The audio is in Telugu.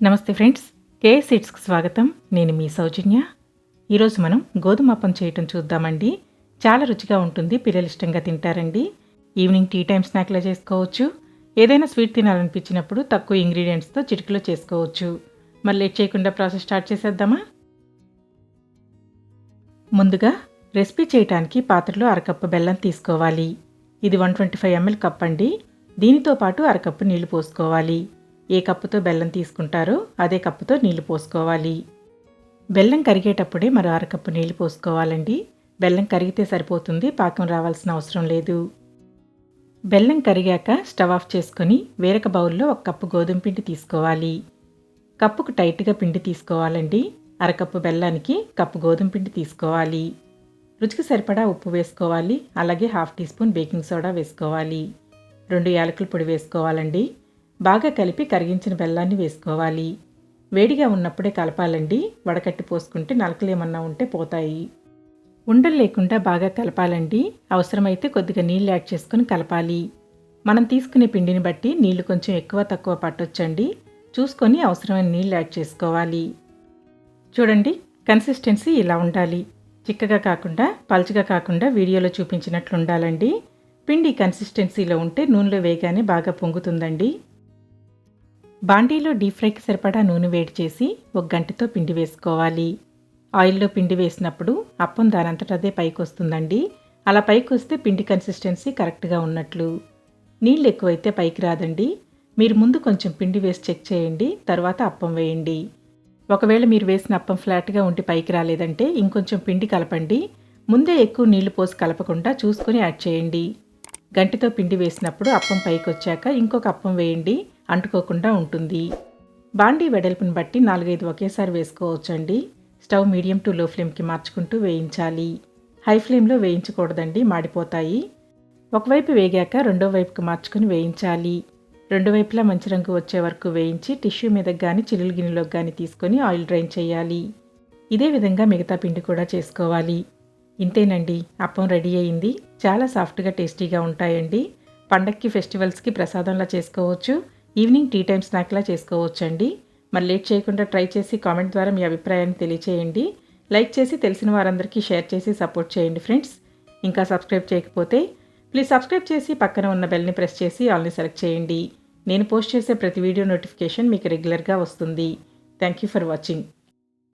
నమస్తే ఫ్రెండ్స్ కే సీడ్స్కి స్వాగతం. నేను మీ సౌజన్య. ఈరోజు మనం గోధుమ అప్పం చేయటం చూద్దామండి. చాలా రుచిగా ఉంటుంది పిల్లలు ఇష్టంగా తింటారండి. ఈవినింగ్ టీ టైం స్నాక్లా చేసుకోవచ్చు. ఏదైనా స్వీట్ తినాలనిపించినప్పుడు తక్కువ ఇంగ్రీడియంట్స్తో చిటికలో చేసుకోవచ్చు. మరి లేట్ చేయకుండా ప్రాసెస్ స్టార్ట్ చేసేద్దామా? ముందుగా రెసిపీ చేయటానికి పాత్రలో అరకప్పు బెల్లం తీసుకోవాలి. ఇది one twenty five ML cup అండి దీనితో పాటు అరకప్పు నీళ్ళు పోసుకోవాలి. ఏ కప్పుతో బెల్లం తీసుకుంటారో అదే కప్పుతో నీళ్ళు పోసుకోవాలి. బెల్లం కరిగేటప్పుడే మరో అరకప్పు నీళ్ళు పోసుకోవాలండి. బెల్లం కరిగితే సరిపోతుంది పాకం రావాల్సిన అవసరం లేదు. బెల్లం కరిగాక స్టవ్ ఆఫ్ చేసుకొని వేరొక బౌల్లో ఒక కప్పు గోధుమ పిండి తీసుకోవాలి. కప్పుకు టైట్గా పిండి తీసుకోవాలండి. అరకప్పు బెల్లానికి కప్పు గోధుమ పిండి తీసుకోవాలి. రుచికి సరిపడా ఉప్పు వేసుకోవాలి. అలాగే half teaspoon baking soda వేసుకోవాలి. రెండు యాలకుల పొడి వేసుకోవాలండి. బాగా కలిపి కరిగించిన బెల్లాన్ని వేసుకోవాలి. వేడిగా ఉన్నప్పుడే కలపాలండి. వడకట్టి పోసుకుంటే నలకలు ఏమన్నా ఉంటే పోతాయి. ఉండలు లేకుండా బాగా కలపాలండి. అవసరమైతే కొద్దిగా నీళ్ళు యాడ్ చేసుకుని కలపాలి. మనం తీసుకునే పిండిని బట్టి నీళ్ళు కొంచెం ఎక్కువ తక్కువ పట్టొచ్చండి. చూసుకొని అవసరమైన నీళ్ళు యాడ్ చేసుకోవాలి. చూడండి కన్సిస్టెన్సీ ఇలా ఉండాలి. చిక్కగా కాకుండా పల్చగా కాకుండా వీడియోలో చూపించినట్లు ఉండాలండి పిండి కన్సిస్టెన్సీలో ఉంటే నూనెలో వేగానే బాగా పొంగుతుందండి. బాండీలో డీప్ ఫ్రైకి సరిపడా నూనె వేడి చేసి ఒక గంటతో పిండి వేసుకోవాలి. ఆయిల్లో పిండి వేసినప్పుడు అప్పం దానంతట అదే పైకి వస్తుందండి అలా పైకి వస్తే పిండి కన్సిస్టెన్సీ కరెక్ట్గా ఉన్నట్లు. నీళ్ళు ఎక్కువైతే పైకి రాదండి. మీరు ముందు కొంచెం పిండి వేసి చెక్ చేయండి తర్వాత అప్పం వేయండి. ఒకవేళ మీరు వేసిన అప్పం ఫ్లాట్గా ఉండి పైకి రాలేదంటే ఇంకొంచెం పిండి కలపండి. ముందే ఎక్కువ నీళ్ళు పోసి కలపకుండా చూసుకొని యాడ్ చేయండి. గంటితో పిండి వేసినప్పుడు అప్పం పైకి వచ్చాక ఇంకొక అప్పం వేయండి. అంటుకోకుండా ఉంటుంది. బాండీ వెడల్పుని బట్టి నాలుగైదు ఒకేసారి వేసుకోవచ్చండి. స్టవ్ మీడియం టు లో ఫ్లేమ్కి మార్చుకుంటూ వేయించాలి. హై ఫ్లేమ్లో వేయించకూడదండి మాడిపోతాయి. ఒకవైపు వేగాక రెండో వైపుకి మార్చుకుని వేయించాలి. రెండు వైపులా మంచి రంగు వచ్చే వరకు వేయించి టిష్యూ మీదకి కానీ చిల్లులు గిన్నెలోకి కానీ తీసుకొని ఆయిల్ డ్రైన్ చేయాలి. ఇదే విధంగా మిగతా పిండి కూడా చేసుకోవాలి. ఇంతేనండి అప్పం రెడీ అయింది. చాలా సాఫ్ట్గా టేస్టీగా ఉంటాయండి. పండక్కి ఫెస్టివల్స్కి ప్రసాదంలా చేసుకోవచ్చు. ఈవినింగ్ టీ టైం స్నాక్లా చేసుకోవచ్చండి. మరి లేట్ చేయకుండా ట్రై చేసి కామెంట్ ద్వారా మీ అభిప్రాయాన్ని తెలియచేయండి. లైక్ చేసి తెలిసిన వారందరికీ షేర్ చేసి సపోర్ట్ చేయండి ఫ్రెండ్స్. ఇంకా సబ్స్క్రైబ్ చేయకపోతే ప్లీజ్ సబ్స్క్రైబ్ చేసి పక్కన ఉన్న బెల్ని ప్రెస్ చేసి ఆల్ని సెలెక్ట్ చేయండి. నేను పోస్ట్ చేసే ప్రతి వీడియో నోటిఫికేషన్ మీకు రెగ్యులర్గా వస్తుంది. Thank you for watching.